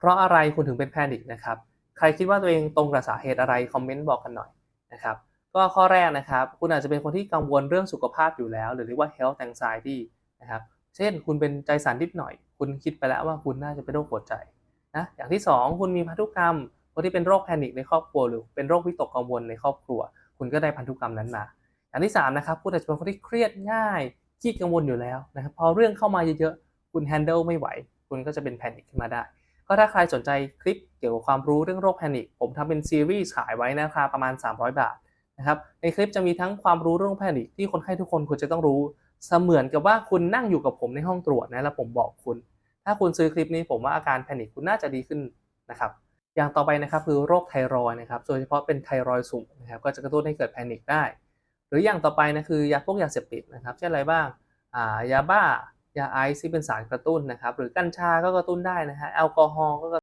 เพราะอะไรคุณถึงเป็นแพนิคนะครับ ใครคิดว่าตัวเองตรงกับสาเหตุอะไรคอมเมนต์บอกกันหน่อยนะครับ ก็ข้อแรกนะครับ คุณอาจจะเป็นคนที่กังวลเรื่องสุขภาพอยู่แล้ว หรือเรียกว่า health anxiety นะครับ เช่น คุณเป็นใจสั่นนิดหน่อย คุณคิดไปแล้วว่าคุณน่าจะเป็นโรคหัวใจนะ อย่างที่ 2 คุณมีพันธุกรรม คนที่เป็นโรคแพนิคในครอบครัว หรือเป็นโรควิตกกังวลในครอบครัว คุณก็ได้พันธุกรรมนั้นมา อย่างที่3นะครับ คุณอาจจะเป็นคนที่เครียดง่ายขี้กังวลอยู่แล้วนะครับ พอเรื่องเข้ามาเยอะๆ คุณ handle ไม่ไหว คุณก็จะเป็นแพนิคขึ้นมาได้ ก็ถ้าใครสนใจคลิปเกี่ยวกับความรู้เรื่องโรคแพนิคผมทำเป็นซีรีส์ขายไว้นะราคาประมาณ 300 บาทนะครับในคลิปจะมีทั้งความรู้เรื่องแพนิคที่คนไข้ทุกคนควรจะต้องรู้ เสมือนกับว่าคุณนั่งอยู่กับผมในห้องตรวจนะแล้วผมบอกคุณ ถ้าคุณซื้อคลิปนี้ผมว่าอาการแพนิคคุณน่าจะดีขึ้นนะครับอย่างต่อไปนะครับคือโรคไทรอยนะครับโดยเฉพาะเป็นไทรอยสูงนะครับก็จะกระตุ้นให้เกิดแพนิคได้ หรืออย่างต่อไปนะคือยาพวกยาเสพติดนะครับเช่นอะไรบ้างอ่ายาบ้า ยาไอซ์ที่เป็นสารกระตุ้นนะครับ หรือกัญชาก็กระตุ้นได้นะฮะแอลกอฮอล์ก็